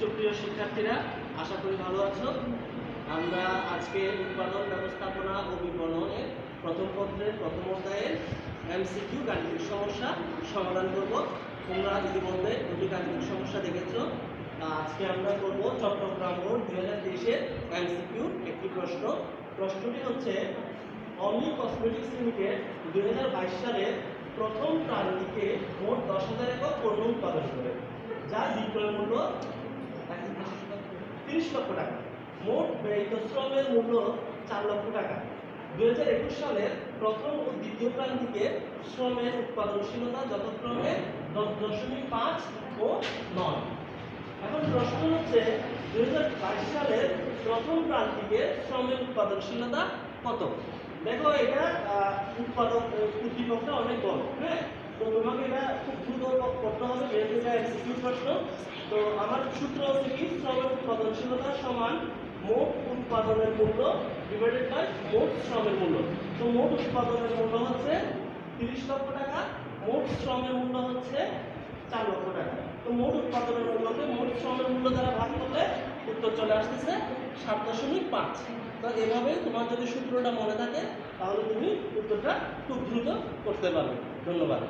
সুপ্রিয় শিক্ষার্থীরা, আশা করি ভালো আছো। আমরা আজকে উৎপাদন ব্যবস্থাপনা ও বিপণনের প্রথম পত্রের প্রথম অধ্যায়ের এমসিকিউ গাণিতিক সমস্যা সমাধান করব। তোমরা ইতিমধ্যে দুটি গাণিতিক সমস্যা দেখেছ। আজকে আমরা করব চট্টগ্রাম বোর্ড দুই হাজার তেইশের এমসিকিউ একটি প্রশ্ন। প্রশ্নটি হচ্ছে, অমনি কসমেটিক্স লিমিটেড দুই হাজার বাইশ সালের প্রথম প্রান্তিকে মোট দশ হাজার একক পণ্য উৎপাদন করে। যার বিক্রয় মূল্য তিরিশ লক্ষ টাকা। মোট ব্যয়িত শ্রমের মূল্য চার লক্ষ টাকা। দুই হাজার একুশ সালের প্রথম ও দ্বিতীয় প্রান্তিকে শ্রমের উৎপাদনশীলতা যথাক্রমে দশ দশমিক পাঁচ ও নয়। এখন প্রশ্ন হচ্ছে দুই হাজার বাইশ সালের প্রথম প্রান্তিকে শ্রমের উৎপাদনশীলতা কত? দেখো, এটা উৎপাদন উদ্দীপকটা অনেক বড় হ্যাঁ? তো তোমাকে এটা খুব দ্রুত এটা তো আমার সূত্র হচ্ছে কি? শ্রমের উৎপাদনশীলতা সমান মোট উৎপাদনের মূল্য ডিভাইডেড বাই মোট শ্রমের মূল্য। তো মোট উৎপাদনের মূল্য হচ্ছে তিরিশ লক্ষ টাকা, মোট শ্রমের মূল্য হচ্ছে চার লক্ষ টাকা। তো মোট উৎপাদনের মূল্যকে মোট শ্রমের মূল্য দ্বারা ভাগ করলে উত্তর চলে আসতেছে সাত দশমিক পাঁচ। তো এভাবে তোমার যদি সূত্রটা মনে থাকে, তাহলে তুমি উত্তরটা খুব দ্রুত করতে পারবে। ধন্যবাদ।